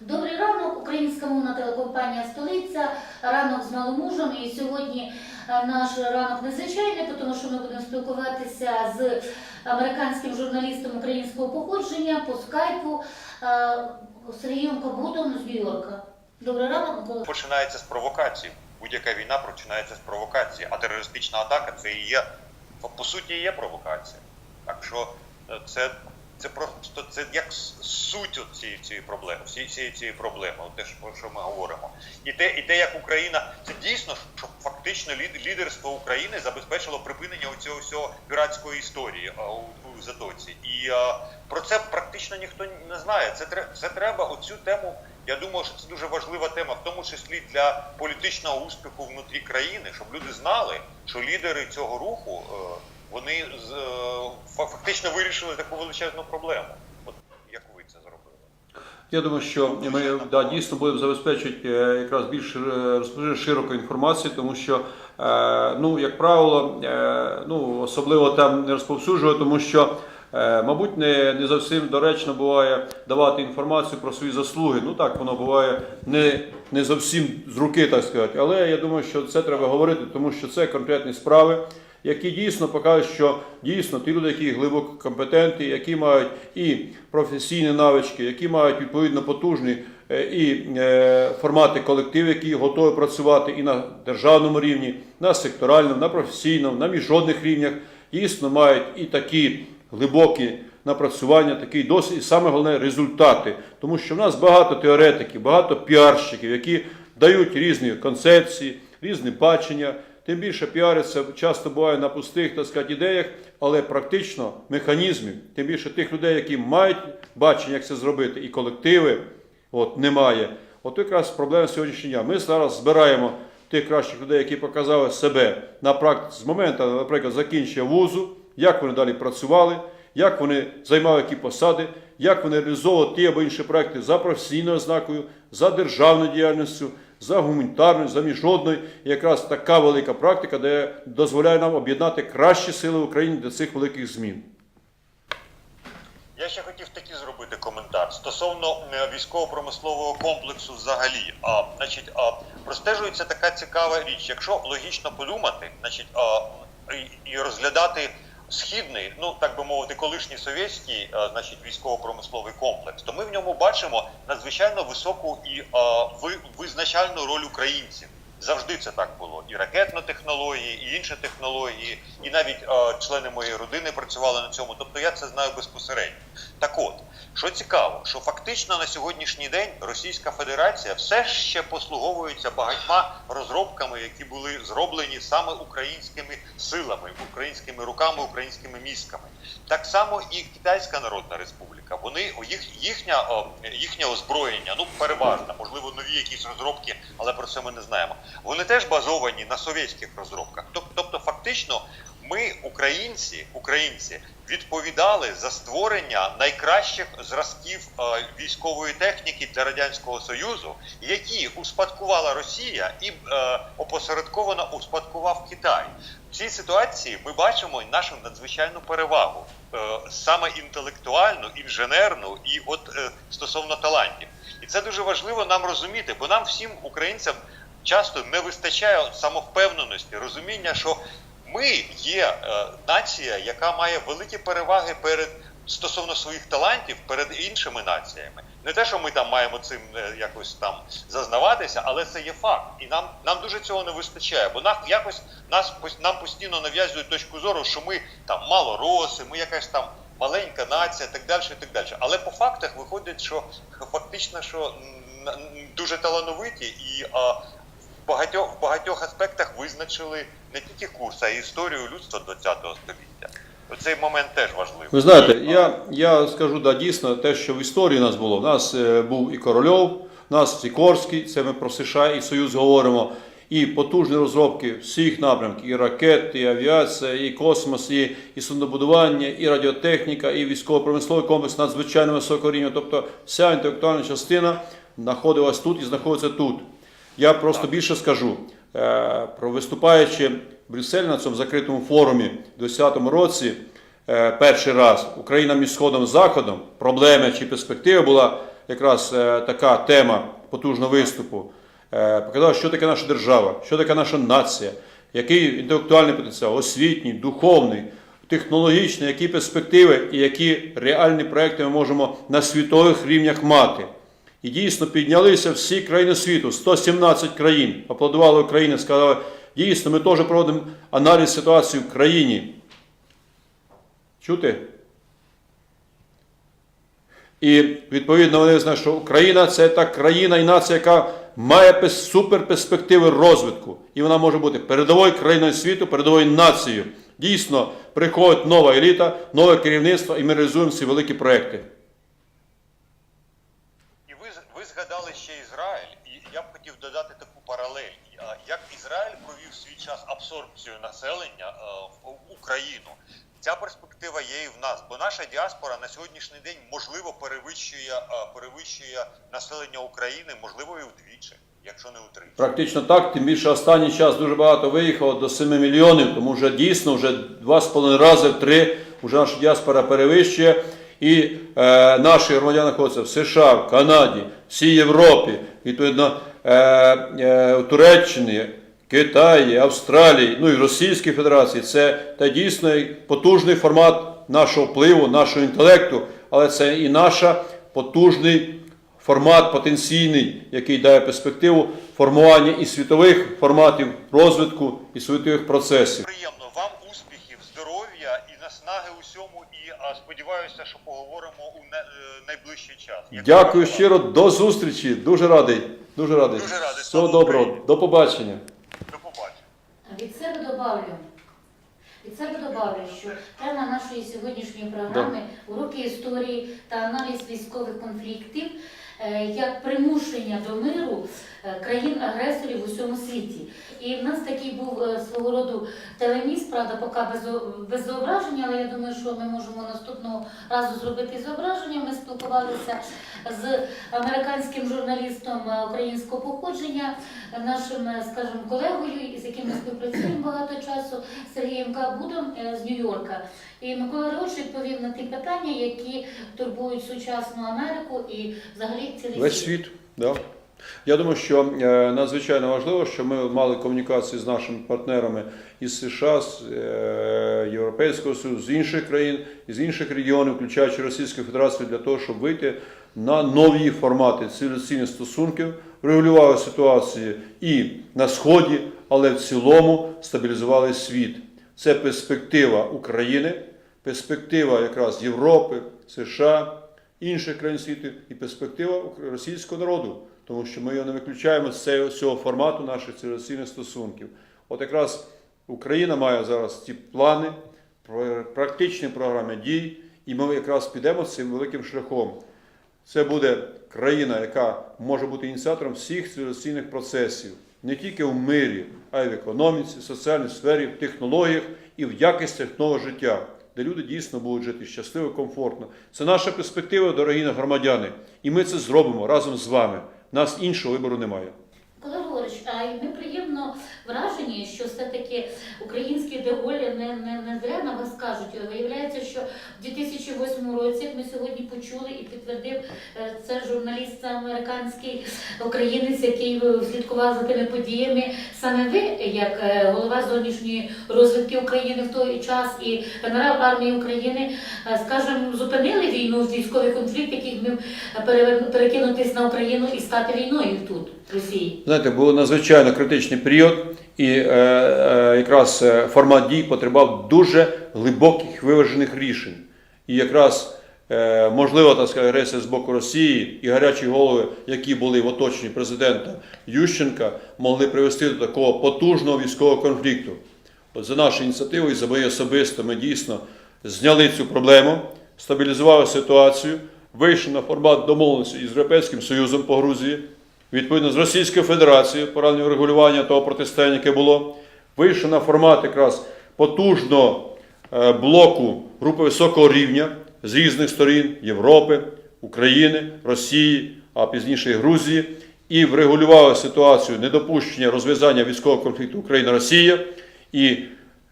Добрий ранок, українська мовна телекомпанія Столиця. Ранок з маломужем. І сьогодні е, наш ранок незвичайний, тому що ми будемо спілкуватися з американським журналістом українського походження по скайпу е, Сергієм Кабутом з Нью-Йорка. Добрий ранок, Микола. починається з провокації. Будь-яка війна починається з провокації, а терористична атака це і є по суті є провокація. Так що е, це, це просто це як суть цієї, цієї проблеми, цієї, цієї проблеми, от те, про що ми говоримо. І те, і те, як Україна, це дійсно, що фактично лід- лідерство України забезпечило припинення цього всього піратської історії у, у Затоці. І а, про це практично ніхто не знає. Це це треба оцю тему. Я думаю, що це дуже важлива тема, в тому числі для політичного успіху внутрі країни, щоб люди знали, що лідери цього руху е, вони е, фа- фактично вирішили таку величезну проблему. От як ви це зробили? Я думаю, що ми да, дійсно будемо забезпечувати е, якраз більш е, широку інформацію, тому що, ну, як правило, ну, особливо там не розповсюджувати, тому що, мабуть, не, не зовсім доречно буває давати інформацію про свої заслуги. Ну так, воно буває не, не зовсім з руки, так сказати. Але я думаю, що це треба говорити, тому що це конкретні справи які дійсно покажуть, що дійсно ті люди, які глибоко компетентні, які мають і професійні навички, які мають відповідно потужні е, і е, формати колектив, які готові працювати і на державному рівні, на секторальному, на професійному, на міжнародних рівнях, дійсно мають і такі глибокі напрацювання, такий досвід, і саме головне результати. Тому що в нас багато теоретиків, багато піарщиків, які дають різні концепції, різні бачення. Тим більше піариться часто буває на пустих так сказати, ідеях, але практично механізмів, тим більше тих людей, які мають бачення, як це зробити, і колективи от, немає. От якраз проблема сьогоднішнього дня. Ми зараз збираємо тих кращих людей, які показали себе на практиці з моменту, наприклад, закінчення вузу, як вони далі працювали, як вони займали які посади, як вони реалізовували ті або інші проекти за професійною ознакою, за державною діяльністю, за гуманітарною, за міжнародною. І якраз така велика практика, де дозволяє нам об'єднати кращі сили в Україні для цих великих змін. Я ще хотів такий зробити коментар стосовно е, військово-промислового комплексу взагалі. А, значить, а, простежується така цікава річ. Якщо логічно подумати, значить, а, і, і розглядати східний, ну так би мовити, колишній совєтський, значить, військово-промисловий комплекс, то ми в ньому бачимо надзвичайно високу і а, визначальну роль українців. Завжди це так було. І ракетно технології, і інші технології, і навіть е, члени моєї родини працювали на цьому. Тобто я це знаю безпосередньо. Так от, що цікаво, що фактично на сьогоднішній день Російська Федерація все ще послуговується багатьма розробками, які були зроблені саме українськими силами, українськими руками, українськими мізками. Так само і Китайська Народна Республіка. Вони їх їхня їхнє озброєння, ну переважно, можливо, нові якісь розробки, але про це ми не знаємо. Вони теж базовані на совєтських розробках. Тобто, фактично, ми, українці, українці, відповідали за створення найкращих зразків е, військової техніки для радянського союзу, які успадкувала Росія і е, опосередковано успадкував Китай. В цій ситуації ми бачимо нашу надзвичайну перевагу е, саме інтелектуальну, інженерну і от стосовно талантів. І це дуже важливо нам розуміти, бо нам всім українцям часто не вистачає самовпевненості, розуміння, що ми є е, нація, яка має великі переваги перед стосовно своїх талантів перед іншими націями. Не те, що ми там маємо цим е, якось там зазнаватися, але це є факт. І нам, нам дуже цього не вистачає, бо нам якось нас нам постійно нав'язують точку зору, що ми там малороси, ми якась там маленька нація, так далі, і так далі. Але по фактах виходить, що фактично, що дуже талановиті і а, в багатьох в багатьох аспектах визначили не тільки курс, а й історію людства ХХ століття. Оцей момент теж важливий. Ви знаєте, я, я скажу да, дійсно те, що в історії нас було. У нас е, був і Корольов, у нас Сікорський, це ми про США і Союз говоримо, і потужні розробки всіх напрямків: і ракети, і авіація, і космос, і, і суднобудування, і радіотехніка, і військово-промисловий комплекс надзвичайно високого рівня. Тобто вся інтелектуальна частина знаходилась тут і знаходиться тут. Я просто більше скажу виступаючи в Брюсселі на цьому закритому форумі у 2010 році. е, Перший раз Україна між сходом заходом, проблеми чи перспектива була якраз е, така тема потужного виступу. Е, Показав, що таке наша держава, що таке наша нація, який інтелектуальний потенціал, освітній, духовний, технологічний, які перспективи і які реальні проекти ми можемо на світових рівнях мати. І дійсно піднялися всі країни світу, 117 країн. Аплодували Україні, сказали, дійсно, ми теж проводимо аналіз ситуації в країні. Чути? І відповідно вони знають, що Україна це та країна і нація, яка має суперперспективи розвитку. І вона може бути передовою країною світу, передовою нацією. Дійсно, приходить нова еліта, нове керівництво, і ми реалізуємо ці великі проекти. І ви, з- ви згадали ще Ізраїль, і я б хотів додати таку паралель. Як Ізраїль провів свій час абсорбцію населення е, в Україну, ця перспектива є і в нас, бо наша діаспора на сьогоднішній день можливо перевищує, е, перевищує населення України, можливо, і вдвічі, якщо не утричі. Практично так, тим більше останній час дуже багато виїхало до 7 мільйонів, тому вже дійсно вже два з половиною рази, в три вже наша діаспора перевищує. І е, наші громадяни знаходяться в США, в Канаді, всій Європі, відповідно е, е, Туреччині, Китаї, Австралії, ну і Російській Федерації. Це та дійсно потужний формат нашого впливу, нашого інтелекту, але це і наша потужний формат потенційний, який дає перспективу формування і світових форматів розвитку і світових процесів. Наснаги усьому. І а, сподіваюся, що поговоримо у не, е, найближчий час. Як Дякую вам. щиро, до зустрічі. Дуже радий. Дуже радий. Дуже радий. Всього Слава доброго. Україні. До побачення. До побачення. Від себе добавлю. Від себе добавлю, що тема нашої сьогоднішньої програми уроки історії та аналіз військових конфліктів як примушення до миру е, країн-агресорів у всьому світі. І в нас такий був е, свого роду теленіст, правда, поки без, без зображення, але я думаю, що ми можемо наступного разу зробити зображення. Ми спілкувалися з американським журналістом е, українського походження, нашим, е, скажімо, колегою, з яким ми співпрацюємо багато часу, Сергієм Кабудом е, з Нью-Йорка. І Микола Григорович відповів на ті питання, які турбують сучасну Америку і взагалі цілий Весь світ. Да. Я думаю, що е, надзвичайно важливо, що ми мали комунікації з нашими партнерами із США, з е, Європейського Союзу, з інших країн, з інших регіонів, включаючи Російську Федерацію, для того, щоб вийти на нові формати цивілізаційних стосунків, регулювали ситуації і на Сході, але в цілому стабілізували світ. Це перспектива України, перспектива якраз Європи, США, інших країн світу і перспектива російського народу, тому що ми його не виключаємо з цього, формату наших цивілізаційних стосунків. От якраз Україна має зараз ці плани, практичні програми дій, і ми якраз підемо цим великим шляхом. Це буде країна, яка може бути ініціатором всіх цивілізаційних процесів, не тільки в мирі, а й в економіці, в соціальній сфері, в технологіях і в якостях нового життя, де люди дійсно будуть жити щасливо, комфортно. Це наша перспектива, дорогі громадяни, і ми це зробимо разом з вами. Нас іншого вибору немає. Коли Григорович, а й ми вражені, що все-таки українські деголі не, не, не зря на вас кажуть. Виявляється, що в 2008 році, як ми сьогодні почули і підтвердив е, це журналіст американський українець, який слідкував за тими подіями. Саме ви, як е, голова зовнішньої розвідки України в той час і генерал армії України, е, скажімо, зупинили війну, військовий конфлікт, який міг перекинутись на Україну і стати війною тут, в Росії. Знаєте, був надзвичайно критичний період, і е, е, якраз е, формат дій потребував дуже глибоких виважених рішень. І якраз е, можливо так агресія з боку Росії і гарячі голови, які були в оточенні президента Ющенка, могли привести до такого потужного військового конфлікту. От за нашою ініціативою, і за моєю особисто, ми дійсно зняли цю проблему, стабілізували ситуацію, вийшли на формат домовленості із Європейським Союзом по Грузії, відповідно з Російською Федерацією по раннього регулювання того протистояння, яке було, вийшли на формат якраз потужного е, блоку групи високого рівня з різних сторін Європи, України, Росії, а пізніше і Грузії, і врегулювали ситуацію недопущення розв'язання військового конфлікту Україна-Росія і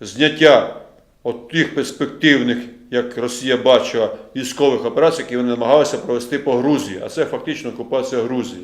зняття от тих перспективних, як Росія бачила, військових операцій, які вони намагалися провести по Грузії, а це фактично окупація Грузії.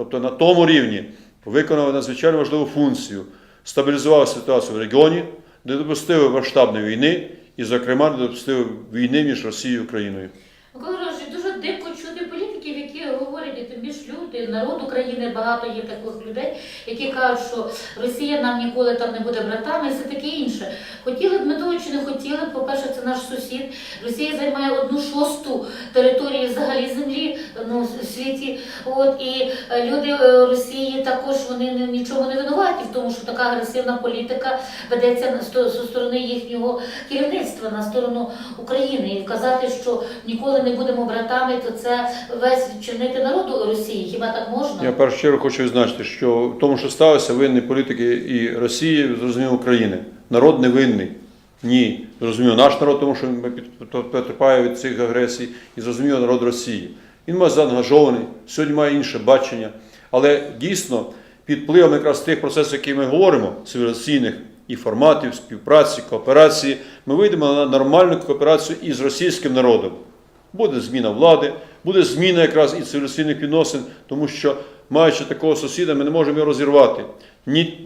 Тобто на тому рівні виконали надзвичайно важливу функцію, стабілізували ситуацію в регіоні, не допустили масштабної війни і, зокрема, не допустили війни між Росією і Україною. Микола Григорович, дуже дико чути політиків, які говорять, і тим більш люди, народ України, багато є таких людей, які кажуть, що Росія нам ніколи там не буде братами і все таке інше. Хотіли б ми того чи не хотіли, б, по-перше, це наш сусід. Росія займає одну шосту території взагалі землі ну, в світі. От, і е, люди е, Росії також вони нічого не винуваті в тому, що така агресивна політика ведеться зі сторони їхнього керівництва на сторону України. І казати, що ніколи не будемо братами, то це весь вчинити народу Росії. Хіба так можна? Я в першу чергу хочу відзначити, що в тому, що сталося, винні політики і Росії, зрозуміло, України. Народ не винний. Ні, зрозуміло, наш народ, тому що потерпає від цих агресій, і зрозуміло народ Росії. Він має заангажований, сьогодні має інше бачення. Але дійсно, під впливом якраз тих процесів, які ми говоримо, цивілізаційних і форматів, співпраці, кооперації, ми вийдемо на нормальну кооперацію із російським народом. Буде зміна влади, буде зміна якраз і цивілізаційних відносин, тому що, маючи такого сусіда, ми не можемо його розірвати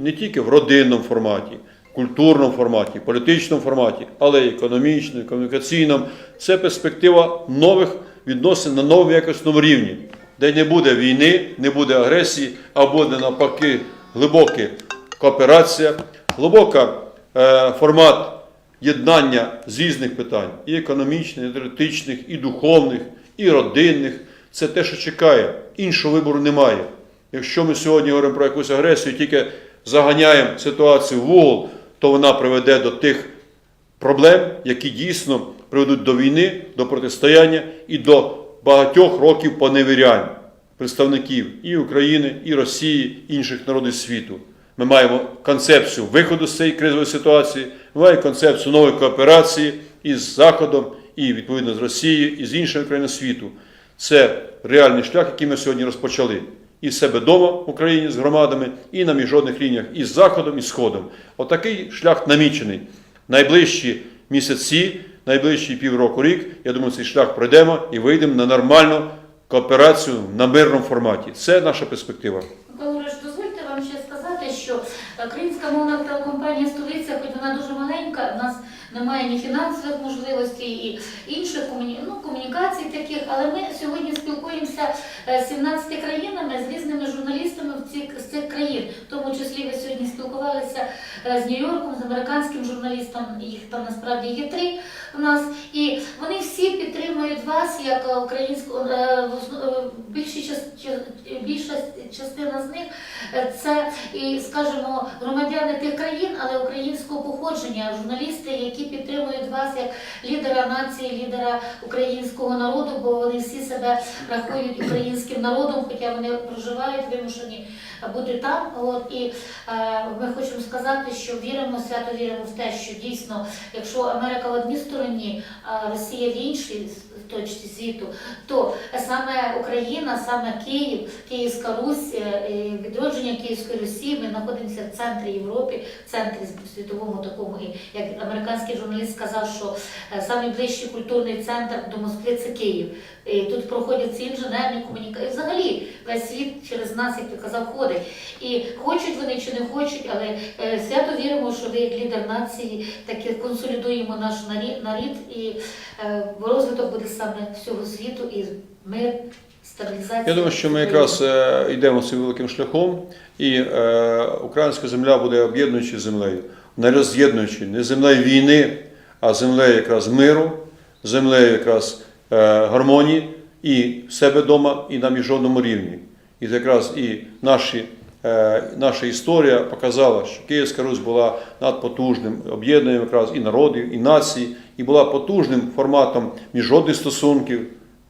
не тільки в родинному форматі, культурному форматі, політичному форматі, але й економічному, комунікаційному. Це перспектива нових відносин на новому якісному рівні, де не буде війни, не буде агресії, а буде навпаки глибока кооперація, глибока е, формат єднання з різних питань, і економічних, і енергетичних, і духовних, і родинних. Це те, що чекає. Іншого вибору немає. Якщо ми сьогодні говоримо про якусь агресію, тільки заганяємо ситуацію в угол, то вона приведе до тих проблем, які дійсно приведуть до війни, до протистояння і до багатьох років поневірянь представників і України, і Росії, і інших народів світу. Ми маємо концепцію виходу з цієї кризової ситуації, ми маємо концепцію нової кооперації із Заходом, і відповідно з Росією, і з іншими країнами світу. Це реальний шлях, який ми сьогодні розпочали. І в себе вдома в Україні з громадами, і на міжнародних лініях із Заходом, і Сходом. Отакий шлях намічений. Найближчі місяці, найближчі півроку рік, я думаю, цей шлях пройдемо і вийдемо на нормальну кооперацію на мирному форматі. Це наша перспектива. Микола Григорович, дозвольте вам ще сказати, Українська мовна телекомпанія столиця, хоч вона дуже маленька, в нас немає ні фінансових можливостей і інших комуні... ну, комунікацій таких, але ми сьогодні спілкуємося е, з 17 країнами з різними журналістами в цих, з цих країн. В тому числі ви сьогодні спілкувалися е, з Нью-Йорком, з американським журналістом, їх там насправді є три у нас. І вони всі підтримують вас як українську е, в основ- більші час- ча- більша частина з них це і, скажімо, громадяни тих країн, але українського походження, журналісти, які підтримують вас як лідера нації, лідера українського народу, бо вони всі себе рахують українським народом, хоча вони проживають, вимушені бути там. От і е, ми хочемо сказати, що віримо, свято віримо в те, що дійсно, якщо Америка в одній стороні, а Росія в іншій точці світу, то саме Україна, саме Київ, Київська Русь, е, відродження Київської Русі, ми знаходимося в центрі Європи, в центрі світовому такому, як американський журналіст сказав, що е, найближчий культурний центр до Москви це Київ. І тут проходять ці інженерні комунікації. Взагалі весь світ через нас, як ти казав, ходить. І хочуть вони чи не хочуть, але е, свято віримо, що ви як лідер нації таки консолідуємо наш нарі- нарід, і е, розвиток буде саме всього світу і мир. Я думаю, що ми якраз е, йдемо цим великим шляхом, і е, українська земля буде об'єднуючою землею, не роз'єднуючою, не землею війни, а землею якраз миру, землею якраз е, гармонії і себе вдома, і на міжнародному рівні. І якраз і наші, е, наша історія показала, що Київська Русь була надпотужним об'єднанням якраз і народів, і націй, і була потужним форматом міжнародних стосунків.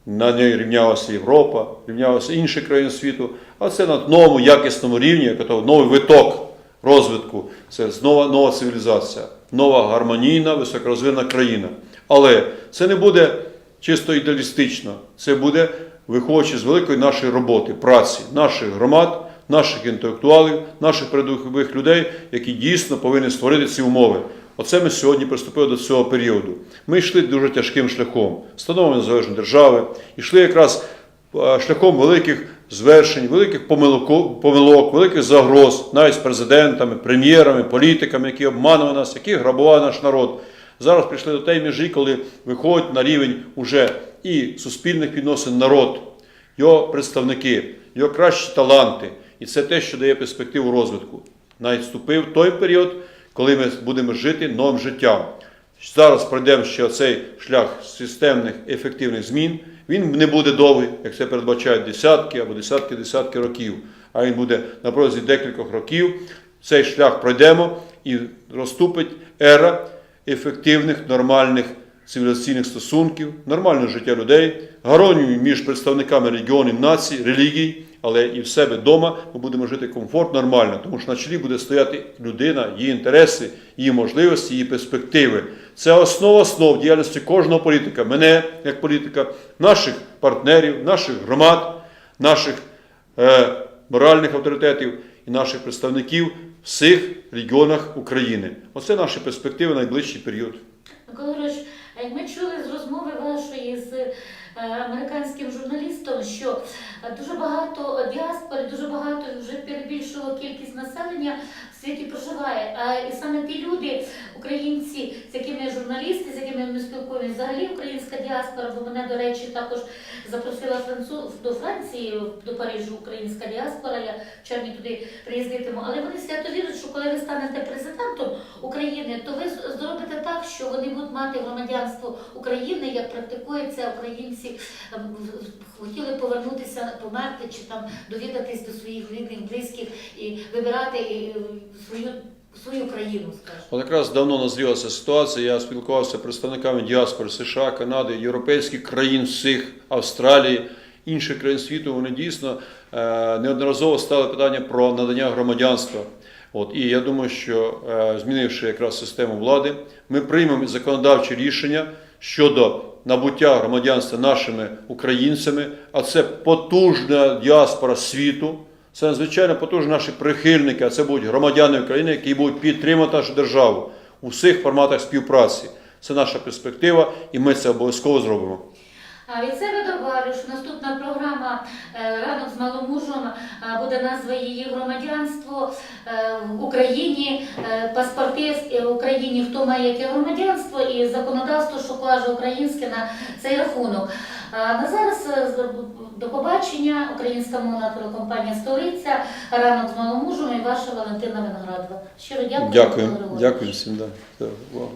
На ній рівнялася Європа, рівнялися інші країни світу, а це на новому якісному рівні, як то новий виток розвитку. Це нова, нова цивілізація, нова гармонійна, високорозвинена країна. Але це не буде чисто ідеалістично, це буде виходячи з великої нашої роботи, праці, наших громад, наших інтелектуалів, наших передових людей, які дійсно повинні створити ці умови. Оце ми сьогодні приступили до цього періоду. Ми йшли дуже тяжким шляхом становлення незалежної держави, йшли якраз е, шляхом великих звершень, великих помилок, помилок, великих загроз, навіть з президентами, прем'єрами, політиками, які обманували нас, які грабували наш народ. Зараз прийшли до тієї межі, коли виходить на рівень уже і суспільних відносин народ, його представники, його кращі таланти. І це те, що дає перспективу розвитку. Навіть вступив той період, коли ми будемо жити новим життям. Зараз пройдемо ще цей шлях системних ефективних змін. Він не буде довгий, як це передбачають десятки або десятки-десятки років, а він буде на протязі декількох років. Цей шлях пройдемо і розступить ера ефективних, нормальних цивілізаційних стосунків, нормального життя людей, гаронію між представниками регіонів, націй, релігій, але і в себе вдома ми будемо жити комфортно, нормально, тому що на чолі буде стояти людина, її інтереси, її можливості, її перспективи. Це основа основ діяльності кожного політика, мене як політика, наших партнерів, наших громад, наших е, моральних авторитетів і наших представників в всіх регіонах України. Оце наші перспективи на найближчий період. Микола ми чули з розмови вашої з американським журналістом, що е, дуже багато діаспори, дуже багато вже перебільшила кількість населення в світі проживає. А і саме ті люди, українці, з якими журналісти, з якими ми спілкуємося, взагалі українська діаспора, бо мене, до речі, також запросила француз до Франції, до Парижу українська діаспора. Я в червні туди приїздитиму. Але вони свято вірять, що коли ви станете президентом України, то ви зробите так, що вони будуть мати громадянство України, як практикується українці ем, в- хотіли повернутися, померти чи там довідатись до своїх рідних, близьких і вибирати е, свою свою країну, скажімо. От якраз давно назріла ця ситуація. Я спілкувався з представниками діаспори США, Канади, європейських країн всіх, Австралії, інших країн світу. Вони дійсно е, неодноразово ставили питання про надання громадянства. От і я думаю, що е, змінивши якраз систему влади, ми приймемо законодавчі рішення щодо набуття громадянства нашими українцями, а це потужна діаспора світу. Це надзвичайно потужні наші прихильники, а це будуть громадяни України, які будуть підтримувати нашу державу у всіх форматах співпраці. Це наша перспектива, і ми це обов'язково зробимо. А від себе добавлю, що наступна програма е, Ранок з маломужем е, буде назва її громадянство е, в Україні, паспорти в Україні, хто має яке громадянство і законодавство, що каже українське на цей рахунок. А на зараз до побачення. Українська мовна телекомпанія Столиця, ранок з маломужем і ваша Валентина Виноградова. Щиро дякую. Дякую, дякую всім за увагу.